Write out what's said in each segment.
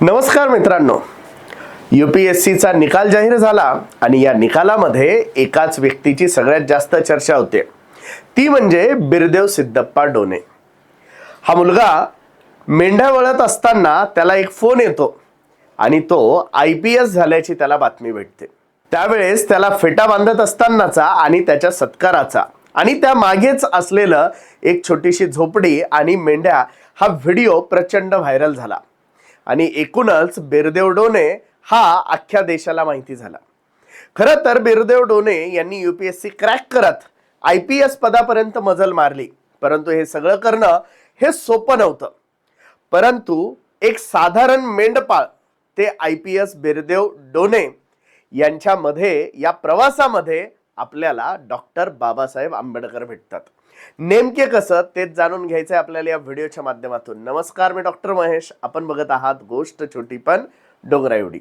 नमस्कार मित्रांनो. You P S सीचा निकाल जाहीर झाला आणि या निकालामध्ये एकाच व्यक्तीची सगळ्यात जास्त चर्चा होते. ती म्हणजे बिरदेव सिद्धप्पा डोने. हा मुलगा मेंढ्या वळत असताना त्याला एक फोन येतो आणि तो आय पी एस झाल्याची त्याला बातमी भेटते. त्यावेळेस त्याला फेटा बांधत असतानाचा आणि त्याच्या सत्काराचा आणि त्या मागेच असलेलं एक छोटीशी झोपडी आणि मेंढ्या हा व्हिडिओ प्रचंड व्हायरल झाला. आणि एकूणच बिरदेव डोने हा अख्ख्या देशाला माहिती झाला. खरं तर बिरदेव डोने यांनी U P S C crack करत आय पी एस पदापर्यंत मजल मारली. परंतु हे सगळं करणं हे सोपं नव्हतं. परंतु एक साधारण मेंढपाळ ते I P S Birdev Done यांच्यामध्ये या प्रवासामध्ये आपल्याला डॉक्टर बाबासाहेब आंबेडकर भेटतात. नेमके कसं तेच जाणून घ्यायचंय आपल्याला या व्हिडिओच्या माध्यमातून. नमस्कार मी डॉक्टर महेश. आपण बघत आहात गोष्ट छोटी पण डोंगरा एवढी.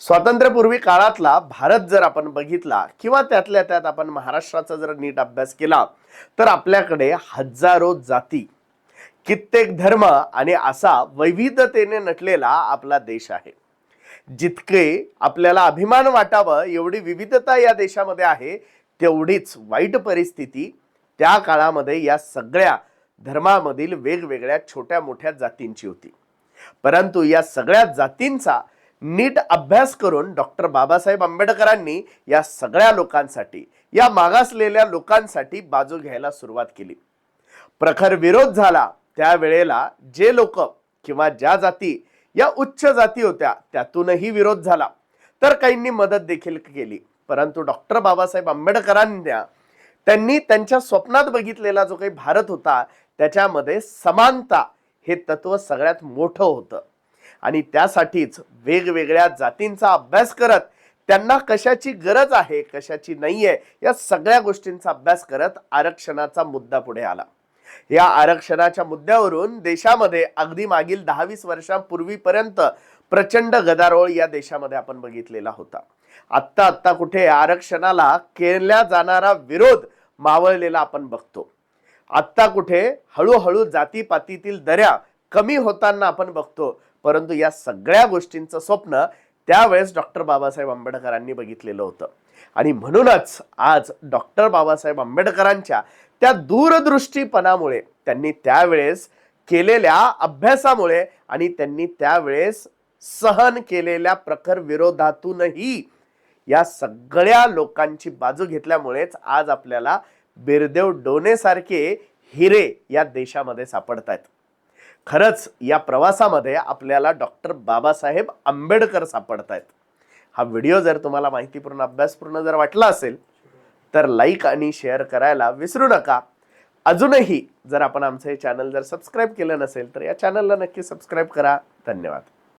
स्वातंत्र्यपूर्वी काळातला भारत जर आपण बघितला किंवा त्यातल्या त्यात आपण महाराष्ट्राचा जर नीट अभ्यास केला तर आपल्याकडे हजारो जाती कित्येक धर्म आणि असा वैविधतेने नटलेला आपला देश आहे. जितके आपल्याला अभिमान वाटावं एवढी विविधता या देशामध्ये आहे तेवढीच वाईट परिस्थिती त्या काळामध्ये या सगळ्या धर्मामधील वेगवेगळ्या छोट्या मोठ्या जातींची होती. परंतु या सगळ्या जातींचा नीट अभ्यास करून डॉक्टर बाबासाहेब आंबेडकरांनी या सगळ्या लोकांसाठी या मागासलेल्या लोकांसाठी बाजू घ्यायला सुरुवात केली. प्रखर विरोध झाला त्यावेळेला जे लोक किंवा ज्या जाती या उच्च जाती होत्या. त्यातूनही विरोध झाला. तर काहींनी मदत देखील केली. परंतु डॉक्टर बाबासाहेब आंबेडकरांना त्यांनी त्यांच्या स्वप्नात बघितलेला जो काही भारत होता त्याच्यामध्ये समानता हे तत्व सगळ्यात मोठं होतं. आणि त्यासाठीच वेगवेगळ्या जातींचा अभ्यास करत त्यांना कशाची गरज आहे कशाची नाही आहे या सगळ्या गोष्टींचा अभ्यास करत आरक्षणाचा मुद्दा पुढे आला. या आरक्षणाच्या मुद्द्यावरून देशामध्ये अगदी मागील दहा वीस वर्षांपूर्वीपर्यंत प्रचंड गदारोळ या देशामध्ये आपण बघितलेला होता. आत्ता आत्ता कुठे आरक्षणाला केला जाणारा विरोध मावळलेला आपण बघतो. आत्ता कुठे हळूहळू जातीपातीतील दऱ्या कमी होताना आपण बघतो परंतु या सगळ्या गोष्टींचं स्वप्न त्यावेळेस डॉक्टर बाबासाहेब आंबेडकरांनी बघितलेलं होतं. आणि म्हणूनच आज डॉक्टर बाबासाहेब आंबेडकरांच्या त्या दूरदृष्टीपणामुळे त्यांनी त्यावेळेस केलेल्या अभ्यासामुळे आणि त्यांनी त्यावेळेस सहन केलेल्या प्रखर विरोधातूनही या सगळ्या लोकांची बाजू घेतल्यामुळेच आज आपल्याला बिरदेव डोनेसारखे हिरे या देशामध्ये सापडत आहेत खरंच या प्रवासामध्ये आपल्याला डॉक्टर बाबासाहेब आंबेडकर सापडत आहेत हा व्हिडिओ जर तुम्हाला माहितीपूर्ण अभ्यासपूर्ण जर वाटला असेल तर लाईक आणि शेअर करायला विसरू नका. अजूनही जर आपण आमचं हे चॅनल जर सबस्क्राईब केलं नसेल तर या चॅनलला नक्की सबस्क्राईब करा. धन्यवाद.